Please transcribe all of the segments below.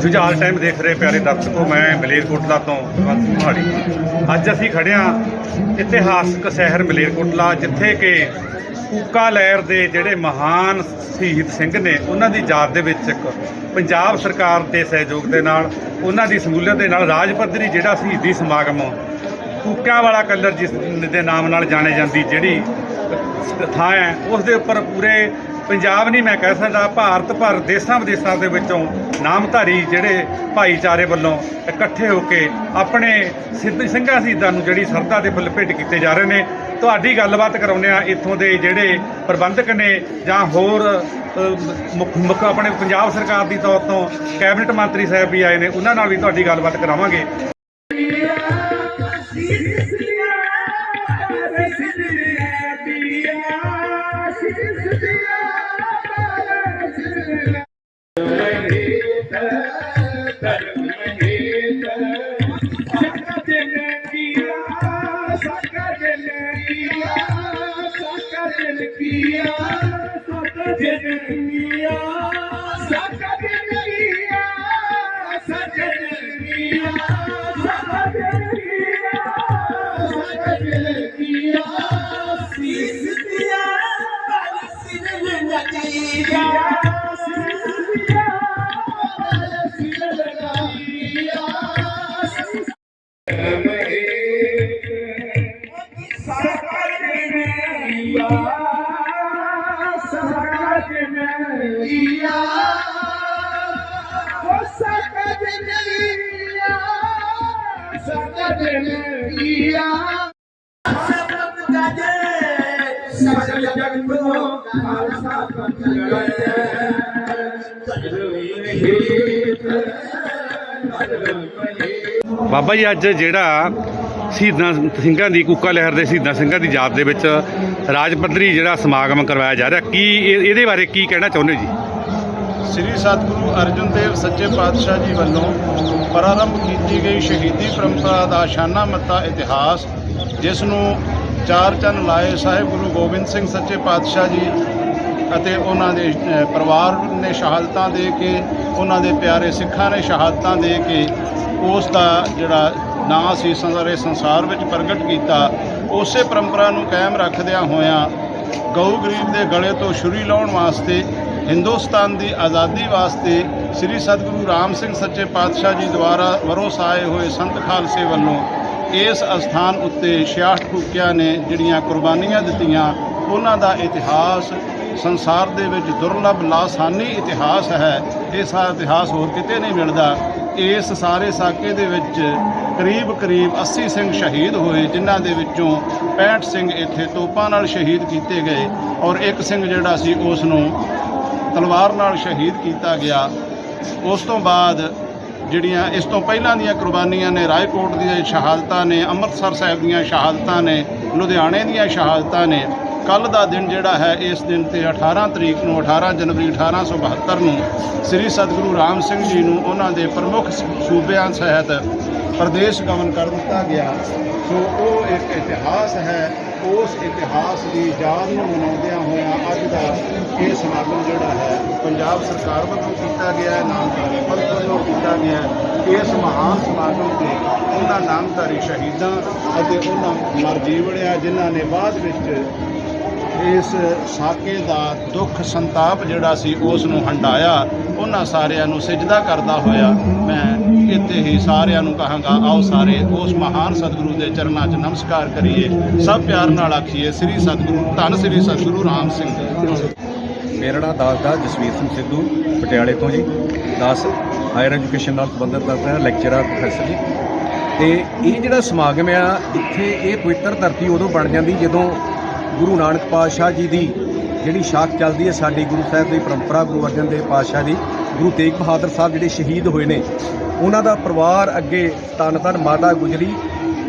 Jujhar time ਦੇਖ ਰਹੇ ਪਿਆਰੇ ਦਰਸ਼ਕੋ, ਮੈਂ ਮਲੇਰਕੋਟਲਾ ਤੋਂ ਮਹਾੜੀ ਅੱਜ ਅਸੀਂ ਖੜੇ ਇਤਿਹਾਸਕ ਸ਼ਹਿਰ ਮਲੇਰਕੋਟਲਾ ਜਿੱਥੇ ਕਿ ਕੂਕਾ ਲਹਿਰ ਦੇ ਜਿਹੜੇ ਮਹਾਨ ਸ਼ਹੀਦ ਸਿੰਘ ਨੇ, ਉਹਨਾਂ ਦੀ ਯਾਦ ਦੇ ਵਿੱਚ ਇੱਕ ਪੰਜਾਬ ਸਰਕਾਰ ਦੇ ਸਹਿਯੋਗ ਦੇ ਨਾਲ, ਉਹਨਾਂ ਦੀ ਸਮੂਲੀਅਤ ਦੇ ਨਾਲ ਰਾਜ ਪੱਧਰੀ ਜਿਹੜਾ ਸ਼ਹੀਦੀ ਸਮਾਗਮ ਕੂਕਿਆਂ ਵਾਲਾ ਕਲਰ ਜਿਸ ਦੇ ਨਾਮ ਨਾਲ ਜਾਣੇ ਜਾਂਦੀ, ਜਿਹੜੀ ਥਾਂ ਹੈ, ਉਸ ਦੇ ਉੱਪਰ ਪੂਰੇ ਪੰਜਾਬ ਨਹੀਂ ਮੈਂ ਕਹਿ ਸਕਦਾ, ਭਾਰਤ ਭਰ ਦੇਸ਼ਾਂ ਵਿਦੇਸ਼ਾਂ ਦੇ ਵਿੱਚੋਂ ਨਾਮਧਾਰੀ ਜਿਹੜੇ ਭਾਈਚਾਰੇ ਵੱਲੋਂ ਇਕੱਠੇ ਹੋ ਕੇ ਆਪਣੇ ਸਿੱਧ ਸਿੰਘਾਂ ਸ਼ਹੀਦਾਂ ਨੂੰ ਜਿਹੜੀ ਸਰਦਾ ਦੇ ਫੁੱਲ ਭੇਟ ਕੀਤੇ ਜਾ ਰਹੇ ਨੇ, ਤੁਹਾਡੀ ਗੱਲਬਾਤ ਕਰਾਉਂਦੇ ਆ ਇੱਥੋਂ ਦੇ ਜਿਹੜੇ ਪ੍ਰਬੰਧਕ ਨੇ ਜਾਂ ਹੋਰ ਮੁੱਖ ਮੁੱਖ ਆਪਣੇ ਪੰਜਾਬ ਸਰਕਾਰ ਦੀ ਤੌਰ ਤੋਂ ਕੈਬਨਿਟ ਮੰਤਰੀ ਸਾਹਿਬ ਵੀ ਆਏ ਨੇ, ਉਹਨਾਂ ਨਾਲ ਵੀ ਤੁਹਾਡੀ ਗੱਲਬਾਤ ਕਰਾਵਾਂਗੇ। Maria. ਬਾਬਾ ਜੀ, ਅੱਜ ਜਿਹੜਾ ਸ਼ਹੀਦਾਂ ਸਿੰਘਾਂ ਦੀ ਕੁੱਕਾ ਲਹਿਰ ਦੇ ਸ਼ਹੀਦਾਂ ਸਿੰਘਾਂ ਦੀ ਯਾਦ ਦੇ ਵਿੱਚ ਰਾਜ ਪੱਧਰੀ ਜਿਹੜਾ ਸਮਾਗਮ ਕਰਵਾਇਆ ਜਾ ਰਿਹਾ, ਕੀ ਇਹ- ਇਹਦੇ ਬਾਰੇ ਕੀ ਕਹਿਣਾ ਚਾਹੁੰਦੇ ਜੀ? ਸ੍ਰੀ ਸਤਿਗੁਰੂ ਅਰਜਨ ਦੇਵ ਸੱਚੇ ਪਾਤਸ਼ਾਹ ਜੀ ਵੱਲੋਂ ਪ੍ਰਾਰੰਭ ਕੀਤੀ ਗਈ ਸ਼ਹੀਦੀ ਪਰੰਪਰਾ ਦਾ ਸ਼ਾਨਾ ਮੱਤਾ ਇਤਿਹਾਸ, ਜਿਸ ਨੂੰ ਚਾਰ ਚੰਨ ਲਾਏ ਸਾਹਿਬ ਗੁਰੂ ਗੋਬਿੰਦ ਸਿੰਘ ਸੱਚੇ ਪਾਤਸ਼ਾਹ ਜੀ ਅਤੇ ਉਹਨਾਂ ਦੇ ਪਰਿਵਾਰ ਨੇ ਸ਼ਹਾਦਤਾਂ ਦੇ ਕੇ, ਉਹਨਾਂ ਦੇ ਪਿਆਰੇ ਸਿੱਖਾਂ ਨੇ ਸ਼ਹਾਦਤਾਂ ਦੇ ਕੇ ਉਸ ਦਾ ਜਿਹੜਾ ਨਾਂ ਸੀ ਸਾਰੇ ਸੰਸਾਰ ਵਿੱਚ ਪ੍ਰਗਟ ਕੀਤਾ। ਉਸੇ ਪਰੰਪਰਾ ਨੂੰ ਕਾਇਮ ਰੱਖਦਿਆਂ ਹੋਇਆਂ ਗਊ ਗਰੀਬ ਦੇ ਗਲੇ ਤੋਂ ਛੁਰੀ ਲਾਉਣ ਵਾਸਤੇ ਹਿੰਦੁਸਤਾਨ ਦੀ ਆਜ਼ਾਦੀ ਵਾਸਤੇ ਸ੍ਰੀ ਸਤਿਗੁਰੂ ਰਾਮ ਸਿੰਘ ਸੱਚੇ ਪਾਤਸ਼ਾਹ ਜੀ ਦੁਆਰਾ ਵਰੋਸ ਆਏ ਹੋਏ ਸੰਤ ਖਾਲਸੇ ਵੱਲੋਂ ਇਸ ਅਸਥਾਨ ਉੱਤੇ 66 ਫੂਕਿਆਂ ਨੇ ਜਿਹੜੀਆਂ ਕੁਰਬਾਨੀਆਂ ਦਿੱਤੀਆਂ, ਉਹਨਾਂ ਦਾ ਇਤਿਹਾਸ ਸੰਸਾਰ ਦੇ ਵਿੱਚ ਦੁਰਲਭ ਲਾਸਾਨੀ ਇਤਿਹਾਸ ਹੈ, ਇਹ ਸਾਰਾ ਇਤਿਹਾਸ ਹੋਰ ਕਿਤੇ ਨਹੀਂ ਮਿਲਦਾ। ਇਸ ਸਾਰੇ ਸਾਕੇ ਦੇ ਵਿੱਚ ਕਰੀਬ ਕਰੀਬ 80 ਸਿੰਘ ਸ਼ਹੀਦ ਹੋਏ, ਜਿਨ੍ਹਾਂ ਦੇ ਵਿੱਚੋਂ 65 ਸਿੰਘ ਇੱਥੇ ਤੋਪਾਂ ਨਾਲ ਸ਼ਹੀਦ ਕੀਤੇ ਗਏ ਔਰ ਇੱਕ ਸਿੰਘ ਜਿਹੜਾ ਸੀ, ਉਸ ਨੂੰ ਤਲਵਾਰ ਨਾਲ ਸ਼ਹੀਦ ਕੀਤਾ ਗਿਆ। ਉਸ ਤੋਂ ਬਾਅਦ ਜਿਹੜੀਆਂ ਇਸ ਤੋਂ ਪਹਿਲਾਂ ਦੀਆਂ ਕੁਰਬਾਨੀਆਂ ਨੇ, ਰਾਏਕੋਟ ਦੀਆਂ ਸ਼ਹਾਦਤਾਂ ਨੇ, ਅੰਮ੍ਰਿਤਸਰ ਸਾਹਿਬ ਦੀਆਂ ਸ਼ਹਾਦਤਾਂ ਨੇ, ਲੁਧਿਆਣੇ ਦੀਆਂ ਸ਼ਹਾਦਤਾਂ ਨੇ ਕੱਲ ਦਾ ਦਿਨ ਜਿਹੜਾ ਹੈ, ਇਸ ਦਿਨ ਤੇ 18 ਤਰੀਕ ਨੂੰ 18 ਜਨਵਰੀ 1872 ਨੂੰ ਸ੍ਰੀ ਸਤਿਗੁਰੂ ਰਾਮ ਸਿੰਘ ਜੀ ਨੂੰ ਉਹਨਾਂ ਦੇ ਪ੍ਰਮੁੱਖ ਸੂਬਿਆਂ ਸਹਿਤ ਪ੍ਰਦੇਸ਼ ਗਮਨ ਕਰ ਦਿੱਤਾ ਗਿਆ। ਸੋ ਉਹ ਇੱਕ ਇਤਿਹਾਸ ਹੈ। ਉਸ ਇਤਿਹਾਸ ਦੀ ਯਾਦ ਨੂੰ ਮਨਾਉਂਦਿਆਂ ਹੋਇਆਂ ਅੱਜ ਦਾ ਇਹ ਸਮਾਗਮ ਜਿਹੜਾ ਹੈ, ਪੰਜਾਬ ਸਰਕਾਰ ਵੱਲੋਂ ਕੀਤਾ ਗਿਆ ਹੈ ਨਾਮਧਾਰੀ ਪੰਥ ਵੱਲੋਂ ਕੀਤਾ ਗਿਆ ਹੈ। ਇਸ ਮਹਾਨ ਸਮਾਗਮ ਤੇ ਉਹਨਾਂ ਨਾਮਧਾਰੀ ਸ਼ਹੀਦਾਂ ਅਤੇ ਉਹਨਾਂ ਮਰਜੀਵੜਿਆਂ ਜਿਨ੍ਹਾਂ ਨੇ ਬਾਅਦ ਵਿੱਚ ਇਸ ਸਾਕੇ ਦਾ ਦੁੱਖ ਸੰਤਾਪ ਜਿਹੜਾ ਸੀ, ਉਸ ਨੂੰ ਹੰਡਾਇਆ। ਉਹਨਾਂ ਸਾਰਿਆਂ ਨੂੰ ਸਿਜਦਾ ਕਰਦਾ ਹੋਇਆ ਮੈਂ ਇੱਥੇ ਹੀ ਸਾਰਿਆਂ ਨੂੰ ਕਹਾਂਗਾ, ਆਓ ਸਾਰੇ ਉਸ ਮਹਾਨ ਸਤਿਗੁਰੂ ਦੇ ਚਰਨਾਂ 'ਚ ਨਮਸਕਾਰ ਕਰੀਏ। ਸਭ ਪਿਆਰ ਨਾਲ ਆਖੀਏ, ਸ੍ਰੀ ਸਤਿਗੁਰੂ, ਧੰਨ ਸ੍ਰੀ ਸਤਿਗੁਰੂ ਰਾਮ ਸਿੰਘ। ਮੇਰਾ ਨਾਮ ਦਾਸ ਦਾ, ਜਸਵੀਰ ਸਿੰਘ ਸਿੱਧੂ, ਪਟਿਆਲੇ ਤੋਂ ਜੀ। ਦਾਸ, ਹਾਇਰ ਐਜੂਕੇਸ਼ਨ ਨਾਲ ਸੰਬੰਧਿਤ ਕਰਦਾ ਲੈਕਚਰਰ ਪ੍ਰੋਫੈਸਰ ਜੀ। ਤੇ ਇਹ ਜਿਹੜਾ ਸਮਾਗਮ ਆ ਇੱਥੇ ਇਹ ਪਵਿੱਤਰ ਧਰਤੀ ਉਦੋਂ ਬਣ ਜਾਂਦੀ ਜਦੋਂ ਗੁਰੂ ਨਾਨਕ ਪਾਤਸ਼ਾਹ ਜੀ ਦੀ ਜਿਹੜੀ ਸ਼ਾਖ ਚੱਲਦੀ ਹੈ, ਸਾਡੀ ਗੁਰੂ ਸਾਹਿਬ ਦੀ ਪਰੰਪਰਾ, ਗੁਰੂ ਅਰਜਨ ਦੇਵ ਪਾਤਸ਼ਾਹ ਦੀ ਗੁਰੂ ਤੇਗ ਬਹਾਦਰ ਸਾਹਿਬ ਜਿਹੜੇ ਸ਼ਹੀਦ ਹੋਏ ਨੇ ਉਹਨਾਂ ਦਾ ਪਰਿਵਾਰ ਅੱਗੇ ਤਨ ਧੰਨ ਮਾਤਾ ਗੁਜਰੀ।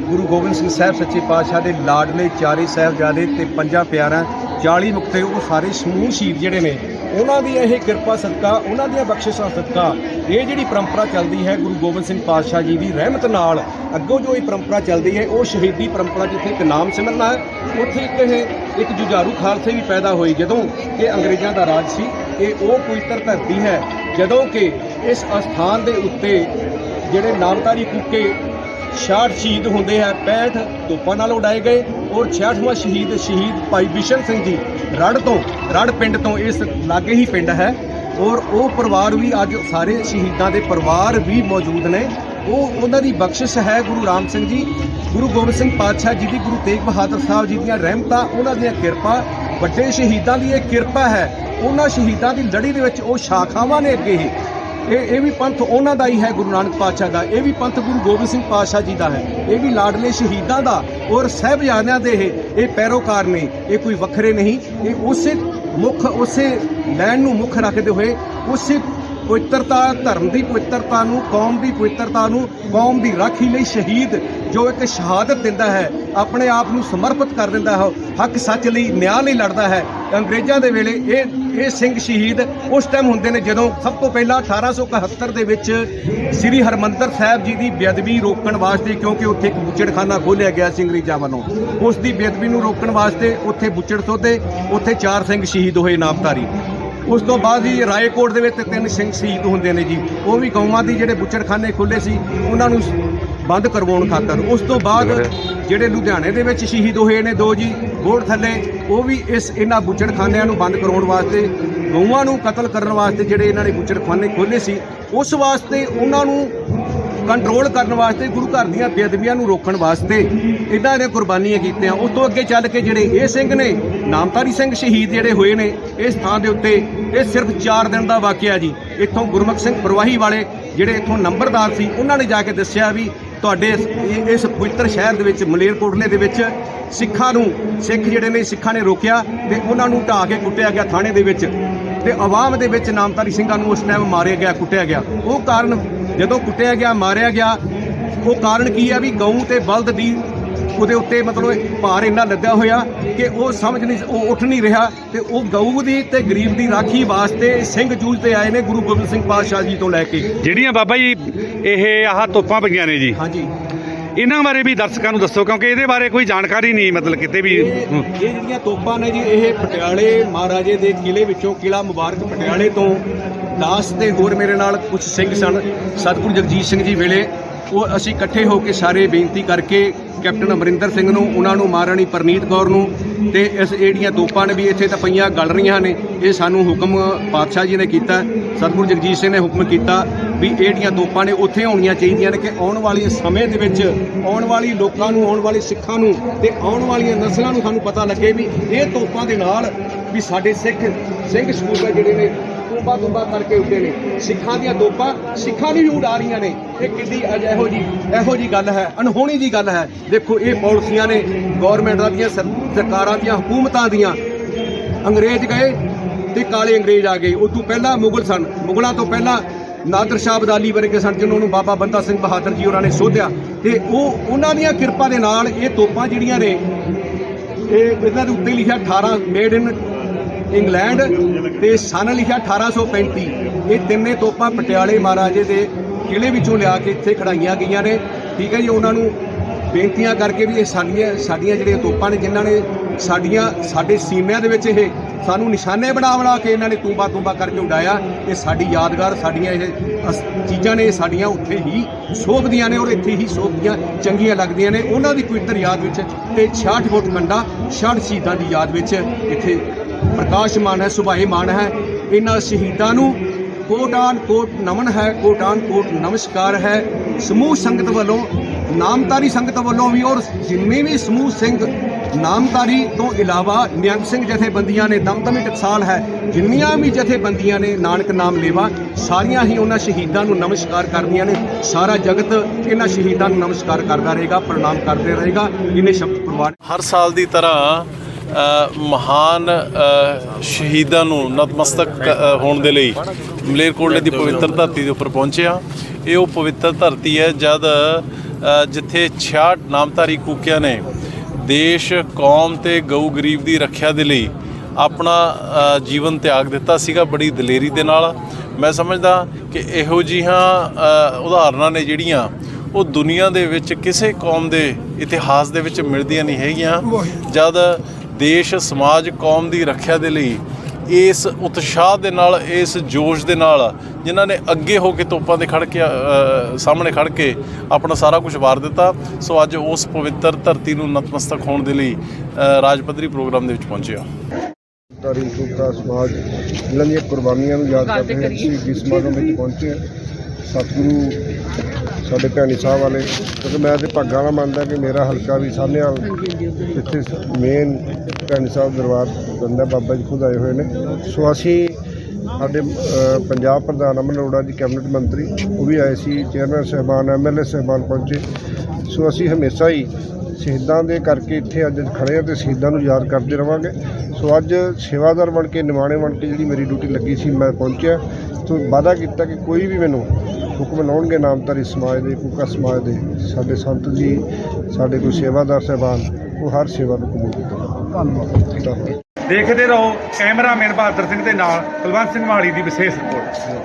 ਗੁਰੂ ਗੋਬਿੰਦ ਸਿੰਘ ਸਾਹਿਬ ਸੱਚੇ ਪਾਤਸ਼ਾਹ ਦੇ ਲਾਡਲੇ ਚਾਰੇ ਸਾਹਿਬਜ਼ਾਦੇ ਤੇ ਪੰਜਾਂ ਪਿਆਰਾਂ 40 ਮੁਕਤੇ, ਉਹ ਸਾਰੇ ਸਮੂਹ ਸ਼ਹੀਦ ਜਿਹੜੇ ਨੇ, ਉਹਨਾਂ ਦੀ ਇਹ ਕਿਰਪਾ ਸਦਕਾ, ਉਹਨਾਂ ਦੀਆਂ ਬਖਸ਼ਿਸ਼ਾਂ ਸਦਕਾ, ਇਹ ਜਿਹੜੀ ਪਰੰਪਰਾ ਚੱਲਦੀ ਹੈ ਗੁਰੂ ਗੋਬਿੰਦ ਸਿੰਘ ਪਾਤਸ਼ਾਹ ਜੀ ਦੀ ਰਹਿਮਤ ਨਾਲ, ਅੱਗੋਂ ਜੋ ਇਹ ਪਰੰਪਰਾ ਚੱਲਦੀ ਹੈ, ਉਹ ਸ਼ਹੀਦੀ ਪਰੰਪਰਾ ਜਿੱਥੇ ਇੱਕ ਨਾਮ ਸਿਮਰਨਾ ਹੈ, ਉੱਥੇ ਇੱਕ ਇਹ ਇੱਕ ਜੁਝਾਰੂ ਖਾਲਸੇ ਵੀ ਪੈਦਾ ਹੋਈ, ਜਦੋਂ ਕਿ ਅੰਗਰੇਜ਼ਾਂ ਦਾ ਰਾਜ ਸੀ ਇਹ ਉਹ ਪਵਿੱਤਰ ਧਰਤੀ ਹੈ, ਜਦੋਂ ਕਿ ਇਸ ਅਸਥਾਨ ਦੇ ਉੱਤੇ ਜਿਹੜੇ ਨਾਮਧਾਰੀ ਕੂਕੇ 66 ਸ਼ਹੀਦ ਹੁੰਦੇ ਹੈ 65 ਤੋਪਾਂ ਨਾਲ ਉਡਾਏ ਗਏ ਔਰ 66ਵਾਂ ਸ਼ਹੀਦ ਸ਼ਹੀਦ ਭਾਈ ਬਿਸ਼ਨ ਸਿੰਘ ਜੀ ਰੜ ਤੋਂ, ਰੜ ਪਿੰਡ ਤੋਂ ਇਸ ਲਾਗੇ ਹੀ ਪਿੰਡ ਹੈ ਔਰ ਉਹ ਪਰਿਵਾਰ ਵੀ ਅੱਜ ਸਾਰੇ ਸ਼ਹੀਦਾਂ ਦੇ ਪਰਿਵਾਰ ਵੀ ਮੌਜੂਦ ਨੇ। ਉਹ ਉਹਨਾਂ ਦੀ ਬਖਸ਼ਿਸ਼ ਹੈ ਗੁਰੂ ਰਾਮ ਸਿੰਘ ਜੀ, ਗੁਰੂ ਗੋਬਿੰਦ ਸਿੰਘ ਪਾਤਸ਼ਾਹ ਜੀ ਦੀ, ਗੁਰੂ ਤੇਗ ਬਹਾਦਰ ਸਾਹਿਬ ਜੀ ਦੀਆਂ ਰਹਿਮਤਾਂ, ਉਹਨਾਂ ਦੀਆਂ ਕਿਰਪਾ, ਵੱਡੇ ਸ਼ਹੀਦਾਂ ਦੀ ਇਹ ਕਿਰਪਾ ਹੈ। ਉਹਨਾਂ ਸ਼ਹੀਦਾਂ ਦੀ ਲੜੀ ਦੇ ਵਿੱਚ ਉਹ ਸ਼ਾਖਾਵਾਂ ਨੇ ਅੱਗੇ ਹੀ। ਇਹ ਇਹ ਵੀ ਪੰਥ ਉਹਨਾਂ ਦਾ ਹੀ ਹੈ ਗੁਰੂ ਨਾਨਕ ਪਾਤਸ਼ਾਹ ਦਾ, ਇਹ ਵੀ ਪੰਥ ਗੁਰੂ ਗੋਬਿੰਦ ਸਿੰਘ ਪਾਤਸ਼ਾਹ ਜੀ ਦਾ ਹੈ। ਇਹ ਵੀ ਲਾਡਲੇ ਸ਼ਹੀਦਾਂ ਦਾ ਔਰ ਸਹਿਬਜ਼ਾਦਿਆਂ ਦੇ ਇਹ ਇਹ ਪੈਰੋਕਾਰ ਨੇ, ਇਹ ਕੋਈ ਵੱਖਰੇ ਨਹੀਂ। ਇਹ ਉਸੇ ਮੁੱਖ, ਉਸੇ ਲੈਣ ਨੂੰ ਮੁੱਖ ਰੱਖਦੇ ਹੋਏ, ਉਸੇ ਪਵਿੱਤਰਤਾ, ਧਰਮ ਦੀ ਪਵਿੱਤਰਤਾ ਨੂੰ, ਕੌਮ ਦੀ ਪਵਿੱਤਰਤਾ ਨੂੰ, ਕੌਮ ਦੀ ਰਾਖੀ ਲਈ ਸ਼ਹੀਦ ਜੋ ਇੱਕ ਸ਼ਹਾਦਤ ਦਿੰਦਾ ਹੈ, ਆਪਣੇ ਆਪ ਨੂੰ ਸਮਰਪਿਤ ਕਰ ਦਿੰਦਾ ਹੈ, ਹੱਕ ਸੱਚ ਲਈ, ਨਿਆਂ ਲਈ ਲੜਦਾ ਹੈ। ਅੰਗਰੇਜ਼ਾਂ ਦੇ ਵੇਲੇ ਇਹ ਇਹ ਸਿੰਘ ਸ਼ਹੀਦ ਉਸ ਟਾਈਮ ਹੁੰਦੇ ਨੇ ਜਦੋਂ ਸਭ ਤੋਂ ਪਹਿਲਾਂ 1871 ਦੇ ਵਿੱਚ ਸ੍ਰੀ ਹਰਮੰਦਰ ਸਾਹਿਬ ਜੀ ਦੀ ਬੇਅਦਬੀ ਰੋਕਣ ਵਾਸਤੇ, ਕਿਉਂਕਿ ਉੱਥੇ ਇੱਕ ਬੁੱਚੜਖਾਨਾ ਖੋਲ੍ਹਿਆ ਗਿਆ ਸੀ ਅੰਗਰੇਜ਼ਾਂ ਵੱਲੋਂ, ਉਸ ਦੀ ਬੇਅਦਬੀ ਨੂੰ ਰੋਕਣ ਵਾਸਤੇ ਉੱਥੇ ਬੁੱਚੜ ਸੋਧੇ, ਉੱਥੇ ਚਾਰ ਸਿੰਘ ਸ਼ਹੀਦ ਹੋਏ ਨਾਮਧਾਰੀ। ਉਸ ਤੋਂ ਬਾਅਦ ਜੀ ਰਾਏਕੋਟ ਦੇ ਵਿੱਚ ਤਿੰਨ ਸਿੰਘ ਸ਼ਹੀਦ ਹੁੰਦੇ ਨੇ ਜੀ। ਉਹ ਵੀ ਗਊਆਂ ਦੀ ਜਿਹੜੇ ਬੁੱਚੜਖਾਨੇ ਖੁੱਲੇ ਸੀ ਉਹਨਾਂ ਨੂੰ ਬੰਦ ਕਰਵਾਉਣ ਖਾਤਰ। ਉਸ ਤੋਂ ਬਾਅਦ ਜਿਹੜੇ ਲੁਧਿਆਣੇ ਦੇ ਵਿੱਚ ਸ਼ਹੀਦ ਹੋਏ ਨੇ ਦੋ ਜੀ ਗੋੜ ਥੱਲੇ ਉਹ ਵੀ ਇਸ ਇਹਨਾਂ ਬੁੱਚੜਖਾਨਿਆਂ ਨੂੰ ਬੰਦ ਕਰਾਉਣ ਵਾਸਤੇ ਗਊਆਂ ਨੂੰ ਕਤਲ ਕਰਨ ਵਾਸਤੇ ਜਿਹੜੇ ਇਹਨਾਂ ਨੇ ਬੁੱਚੜਖਾਨੇ ਖੋਲੇ ਸੀ ਉਸ ਵਾਸਤੇ ਉਹਨਾਂ ਨੂੰ ਕੰਟਰੋਲ ਕਰਨ ਵਾਸਤੇ ਗੁਰੂ ਘਰ ਦੀਆਂ ਬੇਅਦਬੀਆਂ ਨੂੰ ਰੋਕਣ ਵਾਸਤੇ ਇਦਾਂ ਨੇ ਕੁਰਬਾਨੀਆਂ ਕੀਤੀਆਂ? ਉਸ ਤੋਂ ਅੱਗੇ ਚੱਲ ਕੇ ਜਿਹੜੇ ਇਹ ਸਿੰਘ ਨੇ, ਨਾਮਧਾਰੀ ਸਿੰਘ ਸ਼ਹੀਦ ਜਿਹੜੇ ਹੋਏ ਨੇ, ਇਸ ਥਾਂ ਦੇ ਉੱਤੇ ਇਹ ਸਿਰਫ 4 ਦਿਨ ਦਾ ਵਾਕਿਆ ਜੀ। ਇੱਥੋਂ ਗੁਰਮੁਖ ਸਿੰਘ ਪਰਵਾਹੀ ਵਾਲੇ ਜਿਹੜੇ ਇੱਥੋਂ ਨੰਬਰਦਾਰ ਸੀ, ਉਹਨਾਂ ਨੇ ਜਾ ਕੇ ਦੱਸਿਆ ਵੀ ਤੁਹਾਡੇ ਇਸ- ਪਵਿੱਤਰ ਸ਼ਹਿਰ ਦੇ ਵਿੱਚ ਮਲੇਰਕੋਟਲੇ ਦੇ ਵਿੱਚ ਸਿੱਖਾਂ ਨੂੰ, ਸਿੱਖ ਜਿਹੜੇ ਨੇ, ਸਿੱਖਾਂ ਨੇ ਰੋਕਿਆ ਤੇ ਉਹਨਾਂ ਨੂੰ ਢਾਹ ਕੇ ਕੁੱਟਿਆ ਗਿਆ ਥਾਣੇ ਦੇ ਵਿੱਚ ਤੇ ਆਵਾਮ ਦੇ ਵਿੱਚ ਨਾਮਧਾਰੀ ਸਿੰਘਾਂ ਨੂੰ ਉਸ ਟਾਈਮ ਮਾਰਿਆ ਗਿਆ, ਕੁੱਟਿਆ ਗਿਆ। ਉਹ ਕਾਰਨ ਜਦੋਂ ਕੁੱਟਿਆ ਗਿਆ, ਮਾਰਿਆ ਗਿਆ, ਉਹ ਕਾਰਨ ਕੀ ਹੈ ਵੀ ਗਊ ਤੇ ਬਲਦ ਦੀ ਉਹਦੇ ਉੱਤੇ ਮਤਲਬ ਭਾਰ ਇੰਨਾ ਲੱਦਿਆ ਹੋਇਆ ਕਿ ਉਹ ਸਮਝ ਨਹੀਂ ਉਹ ਉੱਠ ਨਹੀਂ ਰਿਹਾ ਤੇ ਉਹ ਗਊ ਦੀ ਤੇ ਗਰੀਬ ਦੀ ਰਾਖੀ ਵਾਸਤੇ ਸਿੰਘ ਜੂਝਦੇ ਆਏ ਨੇ ਗੁਰੂ ਗੋਬਿੰਦ ਸਿੰਘ ਪਾਤਸ਼ਾਹ ਜੀ ਤੋਂ ਲੈ ਕੇ। ਜਿਹੜੀਆਂ ਬਾਬਾ ਜੀ ਇਹ ਆਹ ਤੋਪਾਂ ਪਈਆਂ ਨੇ ਜੀ। ਹਾਂਜੀ। ਇਹਨਾਂ ਬਾਰੇ ਵੀ ਦਰਸ਼ਕਾਂ ਨੂੰ ਦੱਸੋ ਕਿਉਂਕਿ ਇਹਦੇ ਬਾਰੇ ਕੋਈ ਜਾਣਕਾਰੀ ਨਹੀਂ ਮਤਲਬ ਕਿਤੇ ਵੀ। ਇਹ ਇਹ ਜਿਹੜੀਆਂ ਤੋਪਾਂ ਨੇ ਜੀ ਇਹ ਪਟਿਆਲੇ ਮਹਾਰਾਜੇ ਦੇ ਕਿਲੇ ਵਿੱਚੋਂ ਕਿਲਾ ਮੁਬਾਰਕ ਪਟਿਆਲੇ ਤੋਂ ਦਾਸ ਤੇ ਹੋਰ ਮੇਰੇ ਨਾਲ ਕੁਝ ਸਿੰਘ ਸਨ। ਸਤਿਗੁਰੂ ਜਗਜੀਤ ਸਿੰਘ ਜੀ ਵੇਲੇ ਉਹ ਅਸੀਂ ਇਕੱਠੇ ਹੋ ਕੇ ਸਾਰੇ ਬੇਨਤੀ ਕਰਕੇ ਕੈਪਟਨ ਅਮਰਿੰਦਰ ਸਿੰਘ ਨੂੰ, ਉਹਨਾਂ ਨੂੰ, ਮਹਾਰਾਣੀ ਪਰਨੀਤ ਕੌਰ ਨੂੰ ਤੇ ਇਸ ਜਿਹੜੀਆਂ ਤੋਪਾਂ ਨੇ ਵੀ ਇੱਥੇ ਤਾਂ ਪਈਆਂ, ਗਲ ਰਹੀਆਂ ਨੇ, ਇਹ ਸਾਨੂੰ ਹੁਕਮ ਪਾਤਸ਼ਾਹ ਜੀ ਨੇ ਕੀਤਾ, ਸਤਿਗੁਰੂ ਜਗਜੀਤ ਸਿੰਘ ਨੇ ਹੁਕਮ ਕੀਤਾ ਵੀ ਇਹ ਜਿਹੜੀਆਂ ਤੋਪਾਂ ਨੇ ਉੱਥੇ ਹੋਣੀਆਂ ਚਾਹੀਦੀਆਂ ਨੇ ਕਿ ਆਉਣ ਵਾਲੇ ਸਮੇਂ ਦੇ ਵਿੱਚ ਆਉਣ ਵਾਲੀ ਲੋਕਾਂ ਨੂੰ, ਆਉਣ ਵਾਲੇ ਸਿੱਖਾਂ ਨੂੰ ਤੇ ਆਉਣ ਵਾਲੀਆਂ ਨਸਲਾਂ ਨੂੰ ਸਾਨੂੰ ਪਤਾ ਲੱਗੇ ਵੀ ਇਹ ਤੋਪਾਂ ਦੇ ਨਾਲ ਵੀ ਸਾਡੇ ਸਿੱਖ ਸਿੰਘ ਸਕੂਲ ਜਿਹੜੇ ਨੇ ਤੂੰਬਾ ਤੂੰਬਾ ਕਰਕੇ ਉੱਡੇ ਨੇ। ਸਿੱਖਾਂ ਦੀਆਂ ਤੋਪਾਂ ਸਿੱਖਾਂ ਨੂੰ ਵੀ ਉਡਾ ਰਹੀਆਂ ਨੇ। ਇਹ ਕਿੱਡੀ ਅਜ ਇਹੋ ਜੀ ਇਹੋ ਜੀ ਗੱਲ ਹੈ, ਅਣਹੋਣੀ ਜੀ ਗੱਲ ਹੈ। ਦੇਖੋ, ਇਹ ਪਾਲਿਸੀਆਂ ਨੇ ਗਵਰਨਮੈਂਟਾਂ ਦੀਆਂ, ਸਰ- ਸਰਕਾਰਾਂ ਦੀਆਂ, ਹਕੂਮਤਾਂ ਦੀਆਂ। ਅੰਗਰੇਜ਼ ਗਏ ਤੇ ਕਾਲੇ ਅੰਗਰੇਜ਼ ਆ ਗਏ। ਉਹ ਤੋਂ ਪਹਿਲਾਂ ਮੁਗਲ ਸਨ। ਮੁਗਲਾਂ ਤੋਂ ਪਹਿਲਾਂ ਨਾਦਰ ਸ਼ਾਹ ਅਬਦਾਲੀ ਵਰਗੇ ਸਨ, ਜਿਨ੍ਹਾਂ ਨੂੰ ਬਾਬਾ ਬੰਦਾ ਸਿੰਘ ਬਹਾਦਰ ਜੀ ਉਹਨਾਂ ਨੇ ਸੋਧਿਆ। ਤੇ ਉਹ ਉਹਨਾਂ ਦੀਆਂ ਕਿਰਪਾ ਦੇ ਨਾਲ ਇਹ ਤੋਪਾਂ ਜਿਹੜੀਆਂ ਨੇ, ਇਹ ਇਹਨਾਂ ਦੇ ਉੱਤੇ ਲਿਖਿਆ 18 ਮੇਡ ਇਨ ਇੰਗਲੈਂਡ ਤੇ ਸਨ ਲਿਖਿਆ 1835 ਇਹ ਤਿੰਨੇ ਤੋਪਾਂ ਪਟਿਆਲੇ ਮਹਾਰਾਜੇ ਦੇ ਕਿਲੇ ਵਿੱਚੋਂ ਲਿਆ ਕੇ ਇੱਥੇ ਖੜਾਈਆਂ ਗਈਆਂ ਨੇ। ਠੀਕ ਹੈ ਜੀ, ਉਹਨਾਂ ਨੂੰ ਬੇਨਤੀਆਂ ਕਰਕੇ ਵੀ ਇਹ ਸਾਡੀਆਂ ਸਾਡੀਆਂ ਜਿਹੜੀਆਂ ਤੋਪਾਂ ਨੇ, ਜਿਨ੍ਹਾਂ ਨੇ ਸਾਡੀਆਂ ਸਾਡੇ ਸੀਮਿਆਂ ਦੇ ਵਿੱਚ ਇਹ ਸਾਨੂੰ ਨਿਸ਼ਾਨੇ ਬਣਾ ਬਣਾ ਕੇ ਇਹਨਾਂ ਨੇ ਤੂੰਬਾ ਤੂੰਬਾ ਕਰਕੇ ਉਡਾਇਆ। ਇਹ ਸਾਡੀ ਯਾਦਗਾਰ, ਸਾਡੀਆਂ ਇਹ ਅਸ- ਚੀਜ਼ਾਂ ਨੇ ਸਾਡੀਆਂ ਉੱਥੇ ਹੀ ਸੋਭਦੀਆਂ ਨੇ ਔਰ ਇੱਥੇ ਹੀ ਸੋਭਦੀਆਂ, ਚੰਗੀਆਂ ਲੱਗਦੀਆਂ ਨੇ। ਉਹਨਾਂ ਦੀ ਪਵਿੱਤਰ ਯਾਦ ਵਿੱਚ ਤੇ 66 ਫੁੱਟ ਕੰਡਾ 66 ਸ਼ਹੀਦਾਂ ਦੀ ਯਾਦ ਵਿੱਚ ਇੱਥੇ ਪ੍ਰਕਾਸ਼ਮਾਨ ਹੈ ਸੁਭਾਏਮਾਨ ਹੈ। ਇਹਨਾਂ ਸ਼ਹੀਦਾਂ ਨੂੰ ਕੋਟਾਨ ਕੋਟ ਨਮਨ ਹੈ ਕੋਟਾਨ ਕੋਟ ਨਮਸਕਾਰ ਹੈ। ਸਮੂਹ ਸੰਗਤ ਵੱਲੋਂ ਨਾਮਤਾਰੀ ਸੰਗਤ ਵੱਲੋਂ ਵੀ ਔਰ ਜਿੰਨੇ ਵੀ ਸਮੂਹ ਸਿੰਘ ਨਾਮਤਾਰੀ ਤੋਂ ਇਲਾਵਾ ਨਿਹੰਗ ਸਿੰਘ ਜਥੇਬੰਦੀਆਂ ਨੇ ਦਮਦਮੀ ਟਕਸਾਲ ਹੈ, ਜਿੰਨੀਆਂ ਵੀ ਜਥੇਬੰਦੀਆਂ ਨੇ ਨਾਨਕ ਨਾਮ ਲੇਵਾ, ਸਾਰੀਆਂ ਹੀ ਉਹਨਾਂ ਸ਼ਹੀਦਾਂ ਨੂੰ ਨਮਸਕਾਰ ਕਰਦੀਆਂ ਨੇ। ਸਾਰਾ ਜਗਤ ਇਹਨਾਂ ਸ਼ਹੀਦਾਂ ਨੂੰ ਨਮਸਕਾਰ ਕਰਦਾ ਰਹੇਗਾ, ਪ੍ਰਣਾਮ ਕਰਦੇ ਰਹੇਗਾ। ਇਹਨੇ ਸ਼ਬਦ ਪ੍ਰਵਾਨ ਹਰ ਸਾਲ ਦੀ ਤਰ੍ਹਾਂ ਮਹਾਨ ਸ਼ਹੀਦਾਂ ਨੂੰ ਨਤਮਸਤਕ ਹੋਣ ਦੇ ਲਈ ਮਲੇਰਕੋਟਲੇ ਦੀ ਪਵਿੱਤਰ ਧਰਤੀ ਦੇ ਉੱਪਰ ਪਹੁੰਚਿਆ ਇਹ ਉਹ ਪਵਿੱਤਰ ਧਰਤੀ ਹੈ ਜਦ ਜਿੱਥੇ 66 ਨਾਮਧਾਰੀ ਕੂਕਿਆਂ ਨੇ ਦੇਸ਼, ਕੌਮ ਤੇ ਗਊ ਗਰੀਬ ਦੀ ਰੱਖਿਆ ਦੇ ਲਈ ਆਪਣਾ ਜੀਵਨ ਤਿਆਗ ਦਿੱਤਾ ਸੀਗਾ ਬੜੀ ਦਲੇਰੀ ਦੇ ਨਾਲ। ਮੈਂ ਸਮਝਦਾ ਕਿ ਇਹੋ ਜਿਹੀਆਂ ਉਦਾਹਰਨਾਂ ਨੇ ਜਿਹੜੀਆਂ ਉਹ ਦੁਨੀਆ ਦੇ ਵਿੱਚ ਕਿਸੇ ਕੌਮ ਦੇ ਇਤਿਹਾਸ ਦੇ ਵਿੱਚ ਮਿਲਦੀਆਂ ਨਹੀਂ ਹੈਗੀਆਂ। ਜਦ ਦੇਸ਼, ਸਮਾਜ, ਕੌਮ ਦੀ ਰੱਖਿਆ ਦੇ ਲਈ ਇਸ ਉਤਸ਼ਾਹ ਦੇ ਨਾਲ, ਇਸ ਜੋਸ਼ ਦੇ ਨਾਲ ਜਿਨ੍ਹਾਂ ਨੇ ਅੱਗੇ ਹੋ ਕੇ ਤੋਪਾਂ ਦੇ ਖੜ ਕੇ ਸਾਹਮਣੇ ਖੜ ਕੇ ਆਪਣਾ ਸਾਰਾ ਕੁਝ ਵਾਰ ਦਿੱਤਾ। ਸੋ ਅੱਜ ਉਸ ਪਵਿੱਤਰ ਧਰਤੀ ਨੂੰ ਨਤਮਸਤਕ ਹੋਣ ਦੇ ਲਈ ਰਾਜ ਪੱਧਰੀ ਪ੍ਰੋਗਰਾਮ ਦੇ ਵਿੱਚ ਪਹੁੰਚਿਆ ਤਾਰੀ ਦਾ ਸਮਾਜ, ਜਿਨ੍ਹਾਂ ਦੀਆਂ ਕੁਰਬਾਨੀਆਂ ਨੂੰ ਯਾਦ ਕਰਦੇ ਹੋਏ ਇਸ ਸਮਾਗਮ ਵਿੱਚ ਪਹੁੰਚੇ ਸਤਿਗੁਰੂ ਸਾਡੇ ਭੈਣੀ ਸਾਹਿਬ ਵਾਲੇ, ਕਿਉਂਕਿ ਮੈਂ ਤੇ ਭਾਗਾਂ ਨਾਲ ਮੰਨਦਾ ਕਿ ਮੇਰਾ ਹਲਕਾ ਵੀ ਸਾਹਨੇਵਾਲ ਇੱਥੇ ਮੇਨ ਭੈਣੀ ਸਾਹਿਬ ਦਰਬਾਰ ਬੰਦਾ ਬਾਬਾ ਜੀ ਖੁਦ ਆਏ ਹੋਏ ਨੇ। ਸੋ ਅਸੀਂ ਸਾਡੇ ਪੰਜਾਬ ਪ੍ਰਧਾਨ ਅਮਨ ਅਰੋੜਾ ਜੀ, ਕੈਬਨਿਟ ਮੰਤਰੀ, ਉਹ ਵੀ ਆਏ ਸੀ, ਚੇਅਰਮੈਨ ਸਾਹਿਬਾਨ ਐਮਐਲਏ ਸਾਹਿਬਾਨ ਪਹੁੰਚੇ। ਸੋ ਅਸੀਂ ਹਮੇਸ਼ਾ ਹੀ ਸ਼ਹੀਦਾਂ ਦੇ ਕਰਕੇ ਇੱਥੇ ਅੱਜ ਖੜੇ ਹਾਂ ਤੇ ਸ਼ਹੀਦਾਂ ਨੂੰ ਯਾਦ ਕਰਦੇ ਰਵਾਂਗੇ। ਸੋ ਅੱਜ ਸੇਵਾਦਾਰ ਬਣ ਕੇ, ਨਿਮਾਣੇ ਬਣ ਕੇ ਜਿਹੜੀ ਮੇਰੀ ਡਿਊਟੀ ਲੱਗੀ ਸੀ, ਮੈਂ ਪਹੁੰਚਿਆ। ਸੋ ਵਾਅਦਾ ਕੀਤਾ ਕਿ ਕੋਈ ਵੀ ਮੈਨੂੰ ਹੁਕਮ ਲਾਉਣਗੇ ਨਾਮਧਾਰੀ ਸਮਾਜ ਦੇ ਕੂਕਾ ਸਮਾਜ ਦੇ। ਸਾਡੇ ਸੰਤ ਜੀ, ਸਾਡੇ ਕੋਈ ਸੇਵਾਦਾਰ ਸਹਿਬਾਨ, ਉਹ ਹਰ ਸੇਵਾ ਨੂੰ ਕਬੂਲ ਕੀਤਾ ਧੰਨਵਾਦ। ਦੇਖਦੇ ਰਹੋ ਕੈਮਰਾਮੈਨ ਬਹਾਦਰ ਸਿੰਘ ਦੇ ਨਾਲ ਕੁਲਵੰਤ ਸਿੰਘ ਮਾਲੀ ਦੀ ਵਿਸ਼ੇਸ਼ ਰਿਪੋਰਟ।